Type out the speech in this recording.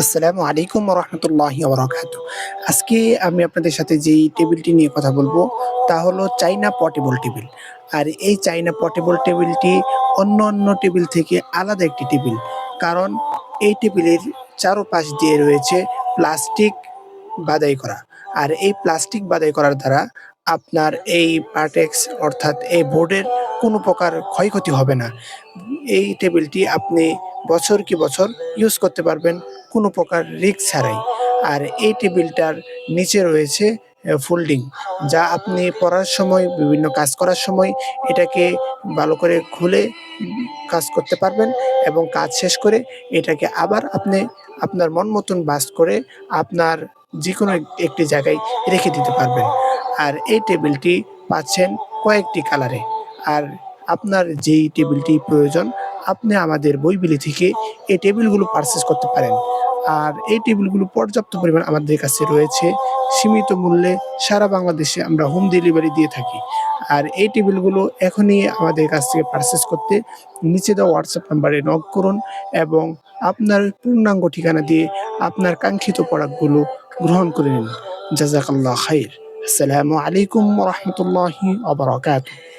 আসসালামু আলাইকুম রহমতুল্লাহি ওবরাকাতু। আজকে আমি আপনাদের সাথে যেই টেবিলটি নিয়ে কথা বলব, তা হলো চাইনা পটেবল টেবিল। আর এই চাইনা পটেবল টেবিলটি অন্য অন্য টেবিল থেকে আলাদা একটি টেবিল। কারণ এই টেবিলের চারোপাশ দিয়ে রয়েছে প্লাস্টিক বাদাই করা। আর এই প্লাস্টিক বাদাই করার দ্বারা আপনার এই পার্টেক্স অর্থাৎ এই বোর্ডের কোনো প্রকার ক্ষয়ক্ষতি হবে না। এই টেবিলটি আপনি বছর কি বছর ইউজ করতে পারবেন কোনো প্রকার রিস্ক ছাড়াই। আর এই টেবিলটার নিচে রয়েছে ফোল্ডিং যা আপনি পড়ার সময়, বিভিন্ন কাজ করার সময় এটাকে ভালো করে খুলে কাজ করতে পারবেন এবং কাজ শেষ করে এটাকে আবার আপনি আপনার মন মতন বাস করে আপনার যে কোনো এক- একটি জায়গায় রেখে দিতে পারবেন। আর এই টেবিলটি পাচ্ছেন কয়েকটি কালারে আর আপনার যেই টেবিলটি প্রয়োজন আপনি আমাদের বইবিলি থেকে এই টেবিলগুলো পারচেস করতে পারেন। আর এই টেবিলগুলো পর্যাপ্ত পরিমাণ আমাদের কাছে রয়েছে। সীমিত মূল্যে সারা বাংলাদেশে আমরা হোম ডেলিভারি দিয়ে থাকি। আর এই টেবিলগুলো এখনই আমাদের কাছ থেকে পারচেস করতে নিচে দেওয়া হোয়াটসঅ্যাপ নাম্বারে নক করুন এবং আপনার পূর্ণাঙ্গ ঠিকানা দিয়ে আপনার কাঙ্ক্ষিত প্রোডাক্টগুলো গ্রহণ করে নিন। জাজাকাল্লাহ খাইর। আসসালামু আলাইকুম রহমতুল্লাহি আবরাকাতুহ